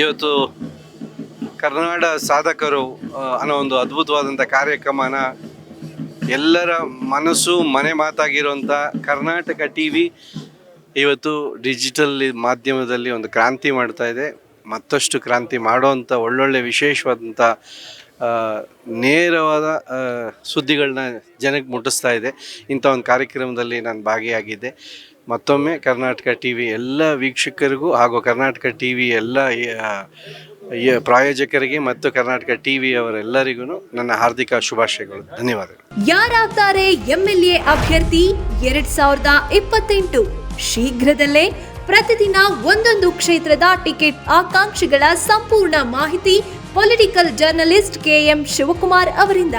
ಇವತ್ತು ಕರ್ನಾಡ ಸಾಧಕರು ಅನ್ನೋ ಒಂದು ಅದ್ಭುತವಾದಂಥ ಕಾರ್ಯಕ್ರಮನ ಎಲ್ಲರ ಮನಸ್ಸು, ಮನೆ ಮಾತಾಗಿರುವಂಥ ಕರ್ನಾಟಕ ಟಿ ವಿ ಇವತ್ತು ಡಿಜಿಟಲ್ ಮಾಧ್ಯಮದಲ್ಲಿ ಒಂದು ಕ್ರಾಂತಿ ಮಾಡ್ತಾ ಇದೆ. ಮತ್ತಷ್ಟು ಕ್ರಾಂತಿ ಮಾಡುವಂಥ ಒಳ್ಳೊಳ್ಳೆ ವಿಶೇಷವಾದಂಥ ನೇರವಾದ ಸುದ್ದಿಗಳನ್ನ ಜನಕ್ಕೆ ಮುಟ್ಟಿಸ್ತಾ ಇದೆ. ಇಂಥ ಒಂದು ಕಾರ್ಯಕ್ರಮದಲ್ಲಿ ನಾನು ಭಾಗಿಯಾಗಿದ್ದೆ. ಮತ್ತೊಮ್ಮೆ ಕರ್ನಾಟಕ ಟಿ ವಿ ಎಲ್ಲ ವೀಕ್ಷಕರಿಗೂ ಹಾಗೂ ಕರ್ನಾಟಕ ಟಿ ವಿ ಎಲ್ಲ ಪ್ರಾಯೋಜಕರಿಗೆ ಮತ್ತು ಕರ್ನಾಟಕ ಟಿ ಅವರೆಲ್ಲರಿಗೂ ನನ್ನ ಹಾರ್ದಿಕ ಶುಭಾಶಯಗಳು. ಧನ್ಯವಾದಗಳು. ಯಾರಾಗ್ತಾರೆ ಎಂಎಲ್ಎ ಅಭ್ಯರ್ಥಿ ಎರಡ್ ಸಾವಿರದ ಇಪ್ಪತ್ತೆಂಟು. ಶೀಘ್ರದಲ್ಲೇ ಪ್ರತಿದಿನ ಒಂದೊಂದು ಕ್ಷೇತ್ರದ ಟಿಕೆಟ್ ಆಕಾಂಕ್ಷಿಗಳ ಸಂಪೂರ್ಣ ಮಾಹಿತಿ ಪೊಲಿಟಿಕಲ್ ಜರ್ನಲಿಸ್ಟ್ ಕೆಎಂ ಶಿವಕುಮಾರ್ ಅವರಿಂದ.